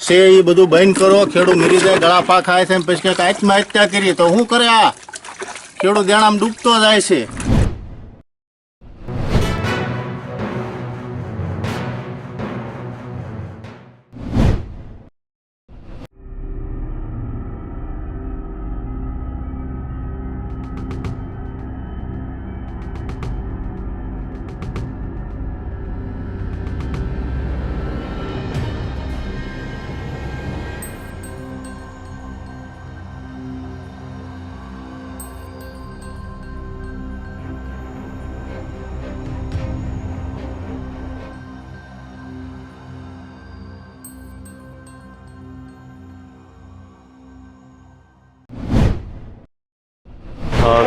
છે એ બધું બંધ કરો, ખેડૂત મરી જાય, ગળા પા ખાય છે પછી કંઈક આત્મહત્યા કરી તો શું કરે આ? ખેડૂત દેણામાં ડૂબતો જાય છે.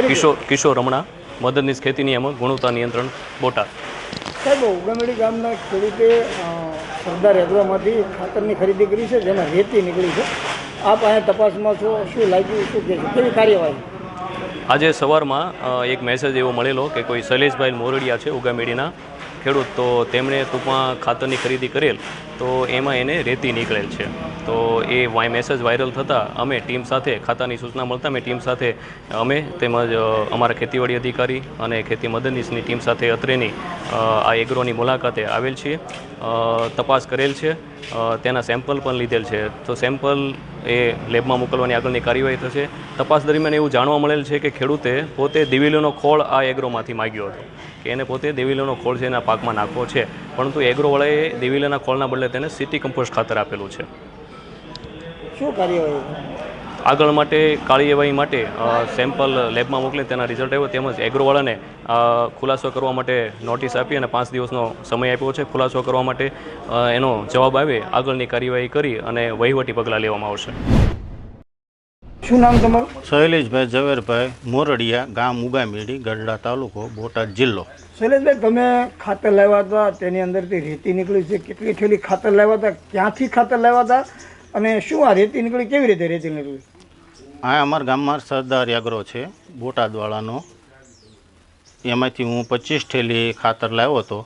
કિશોર કિશોર રમણા મદદનીશ ખેતી નિયામક ગુણવત્તા નિયંત્રણ બોટાદ. સાહેબ ઉગામેડી ગામના ખેડૂતે સરદાર એગ્રોમાંથી ખાતરની ખરીદી કરી છે જેમાં રેતી નીકળી છે. આપ અહીંયા તપાસમાં છો શું લાગ્યું શું છે? કેવી કાર્યવાહી? આજે સવારમાં એક મેસેજ એવો મળેલો કે કોઈ શૈલેષભાઈ મોરડિયા છે ઉગામેડીના ખેડૂત તો તેમણે ટૂંકમાં ખાતરની ખરીદી કરેલ. તો એમાં એને રેતી નીકળેલ છે. તો એ વાય મેસેજ વાયરલ થતાં અમે ટીમ સાથે ખાતાની સૂચના મળતા અમે ટીમ સાથે, અમે તેમજ અમારા ખેતીવાડી અધિકારી અને ખેતી મદદનીશની ટીમ સાથે અત્રેની આ એગ્રોની મુલાકાતે આવેલ છીએ. તપાસ કરેલ છે. તેના સેમ્પલ પણ લીધેલ છે. તો સેમ્પલ એ લેબમાં મોકલવાની આગળની કાર્યવાહી થશે. તપાસ દરમિયાન એવું જાણવા મળેલ છે કે ખેડૂતે પોતે દિવેલીનો ખોળ આ એગ્રોમાંથી માગ્યો હતો. કે એને પોતે દિવેલીનો ખોળ છે એના પાકમાં નાખવો છે. પરંતુ એગ્રોવાળાએ દિવેલીના ખોળના બદલે તેને સિટી કમ્પોસ્ટ ખાતર આપેલું છે. શું કાર્યવાહી આગળ માટે કાર્યવાહી માટે સેમ્પલ લેબમાં મોકલી તેના રિઝલ્ટ આવ્યો. તેમજ એગ્રોવાળાને ખુલાસો કરવા માટે નોટિસ આપી અને પાંચ દિવસનો સમય આપ્યો છે. ખુલાસો કરવા માટે એનો જવાબ આવે. આગળની કાર્યવાહી કરી અને વહીવટી પગલાં લેવામાં આવશે. શું નામ તમારું? શૈલેષભાઈ ઝવેરભાઈ મોરડિયા ગામ ઉગામેડી ગઢડા તાલુકો બોટાદ જિલ્લો. શૈલેષભાઈ તમે ખાતર લાવ્યા હતા તેની અંદરથી રેતી નીકળી છે. કેટલી થેલી ખાતર લાવ્યા હતા ક્યાંથી ખાતર લાવ્યા હતા અને શું આ રેતી નીકળી કેવી રીતે રેતી નીકળી? આ અમારા ગામમાં સરદાર યાગરો છે બોટાદવાળાનો. એમાંથી હું પચીસ થેલી ખાતર લાવ્યો હતો.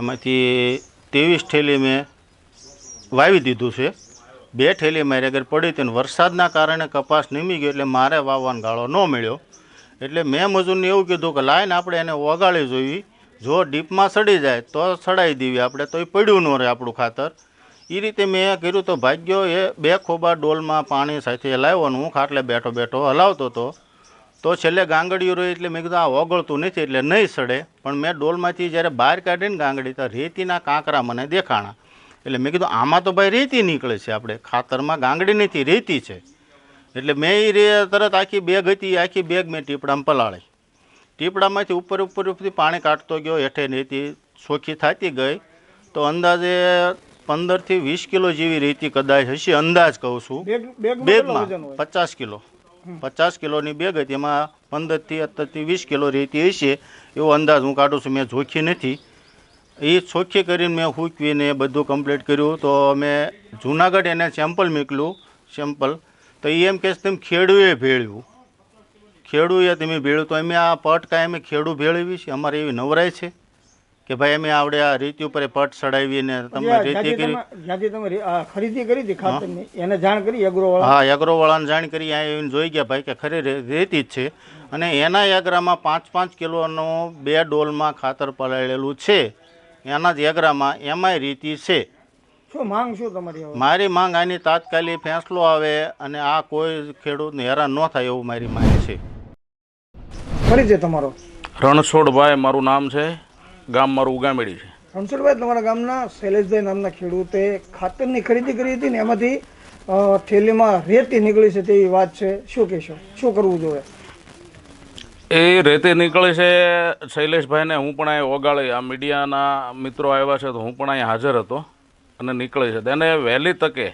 એમાંથી ત્રેવીસ ઠેલી મેં વાવી દીધું છે. બે ઠેલી મારી આગળ પડી હતી વરસાદના કારણે કપાસ નીમી ગયો એટલે મારે વાવવાનો ગાળો ન મળ્યો. એટલે મેં મજૂરને એવું કીધું કે લાઈને આપણે એને ઓગાળી જોઈ જો ડીપમાં સડી જાય તો સડાઈ દેવી આપણે તો એ પડ્યું ન રહે આપણું ખાતર. એ રીતે મેં કર્યું તો ભાગ્યો એ બે ખોબા ડોલમાં પાણી સાથે લાવ્યો અને હું ખાટલે બેઠો બેઠો હલાવતો હતો. તો છેલ્લે ગાંગડીઓ રહી એટલે મેં કીધું આ ઓગળતું નથી એટલે નહીં સડે. પણ મેં ડોલમાંથી જ્યારે બહાર કાઢીને ગાંગડી તો રેતીના કાંકરા મને દેખાણા. એટલે મેં કીધું આમાં તો ભાઈ રેતી નીકળે છે આપણે. ખાતરમાં ગાંગડી નથી રેતી છે. એટલે મેં એ રે તરત આખી બેગ હતી આખી બેગ મેં ટીપડામાં પલાળી. ટીપડામાંથી ઉપર ઉપર ઉપરથી પાણી કાઢતો ગયો હેઠે રેતી ચોખ્ખી થતી ગઈ. તો અંદાજે પંદરથી વીસ કિલો જેવી રેતી કદાચ હશે અંદાજ કહું છું. બેગમાં પચાસ કિલો. પચાસ કિલોની બેગ હતી એમાં પંદરથી અત્યારથી વીસ કિલો રેતી હશે. એવો અંદાજ હું કાઢું છું મેં જોખી નથી. એ ચોખ્ખી કરીને મેં હૂકવીને બધું કમ્પ્લીટ કર્યું. તો અમે જુનાગઢ એને સેમ્પલ મોકલું સેમ્પલ તો એ એમ કહે છે તેમ ખેડૂએ ભેળ્યું. ખેડૂએ તમે ભેળ્યું. તો અમે આ પટ કાંઈ અમે ખેડૂ ભેળવી છે? અમારે એવી નવરાય છે કે ભાઈ અમે આવડે આ રેતી ઉપર પટ ચડાવીને તમે રેતી કરી તમે ખરીદી કરી હતી એને જાણ કરી એગ્રોવાળા હા એગ્રોવાળાને જાણ કરી. અહીંયા આવીને જોઈ ગયા ભાઈ કે ખરી રેતી જ છે. અને એના યાગ્રામાં પાંચ પાંચ કિલોનો બે ડોલમાં ખાતર પલાળેલું છે. એના જ યાગ્રામાં એમાંય રીતિ છે. શું માંગ શું તમારી મારી માંગ આની તાત્કાલિક ફેંસલો આવે અને આ કોઈ ખેડૂતને હેરાન ન થાય એવું મારી માંગ છે. પરિચય તમારો? રણછોડભાઈ મારું નામ છે. ગામ મારું ઉગામેડી છે. રણછોડભાઈ તમારા ગામના શૈલેષભાઈ નામના ખેડૂતે ખાતરની ખરીદી કરી હતી ને એમાંથી થેલીમાં રેતી નીકળી છે તેવી વાત છે. શું કહેશો? શું કરવું જોઈએ? એ રેતી નીકળી છે શૈલેષભાઈને. હું પણ અહીં ઓગાળી. આ મીડિયાના મિત્રો આવ્યા છે તો હું પણ અહીં હાજર હતો અને નીકળી છે. તેને વહેલી તકે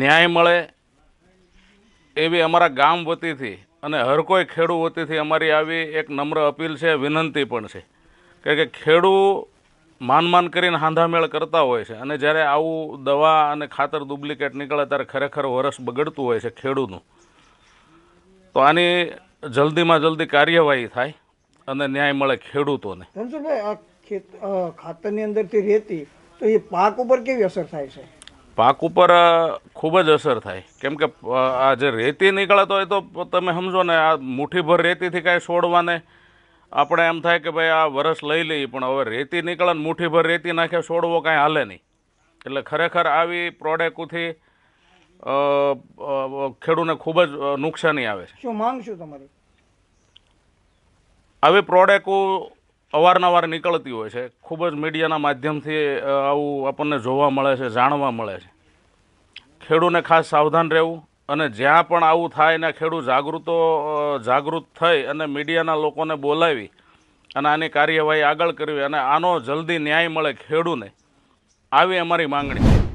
ન્યાય મળે એવી અમારા ગામ વતીથી અને હર કોઈ ખેડૂ વતીથી અમારી આવી એક નમ્ર અપીલ છે, વિનંતી પણ છે. કે કે ખેડૂ માન માન કરીને હાંધામેળ કરતા હોય છે અને જ્યારે આવું દવા અને ખાતર ડુપ્લિકેટ નીકળે ત્યારે ખરેખર વરસ બગડતું હોય છે ખેડૂનું તો આની જલ્દીમાં જલ્દી કાર્યવાહી થાય અને ન્યાય મળે ખેડૂતોને. રણછોડભાઈ આ ખેત ખાતરની અંદરથી રેતી તો એ પાક ઉપર કેવી અસર થાય છે? પાક ઉપર ખૂબ જ અસર થાય. કેમ કે આ જે રેતી નીકળતો હોય તો તમે સમજો ને આ મુઠ્ઠીભર રેતીથી કાંઈ છોડવાને આપણે એમ થાય કે ભાઈ આ વરસ લઈ લઈએ પણ હવે રેતી નીકળે ને મુઠ્ઠીભર રેતી નાખે છોડવો કાંઈ હાલે નહીં. એટલે ખરેખર આવી પ્રોડક્ટથી ખેડૂને ખૂબ જ નુકસાની આવે છે. શું માંગ શું તમારી? આવી પ્રોડક્ટો અવારનવાર નીકળતી હોય છે. ખૂબ જ મીડિયાના માધ્યમથી આવું આપણને જોવા મળે છે જાણવા મળે છે. ખેડૂને ખાસ સાવધાન રહેવું અને જ્યાં પણ આવું થાય ને ખેડૂત જાગૃતો જાગૃત થઈ અને મીડિયાના લોકોને બોલાવી અને આની કાર્યવાહી આગળ કરવી અને આનો જલ્દી ન્યાય મળે ખેડૂને આવી અમારી માંગણી છે.